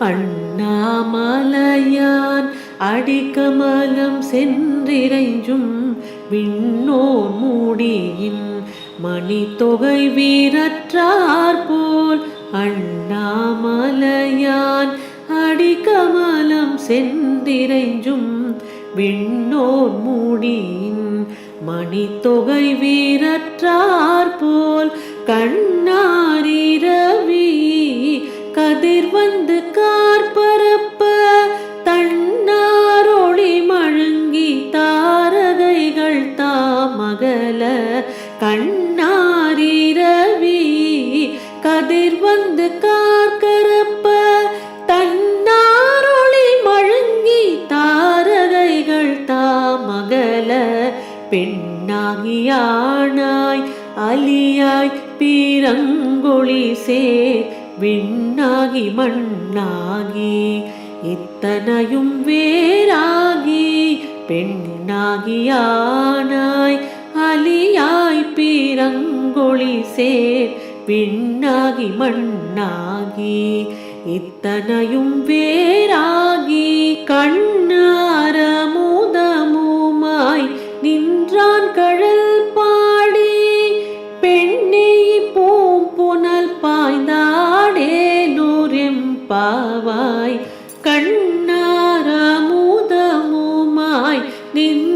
அண்ணாமலையான் அடிக்கமலம் சென்றிரைஞ்சும் விண்ணோர் மூடியின் மணித்தொகை வீரற்றார் போல் அண்ணாமலையான் அடிக்கமலம் சென்றிரைஞ்சும் விண்ணோர் மூடியின் மணித்தொகை வீரற்றார் போல் கண்ணாரிரவி கதிர்வ மகள கண்ணாரிரவி கதிர் வந்து கார்கரப்ப தன்னாரொளி மழுங்கி தாரகைகள் தாமகல பெண்ணாகியானாய் அலியாய் பீரங்கொழி சேர் விண்ணாகி மண்ணாகி இத்தனையும் வேறாகி பெண்ணாகியான பொன்கொழி சேர் விண்ணாகி மண்ணாகி இத்தனையும் வேறாகி கண்ணார மூதமுமாய் நின்றான் கழல் பாடி பெண்ணை பூம் புனல் பாய்ந்தாடே நூறெம்பாவாய் கண்ணார மூதமுமாய் நின்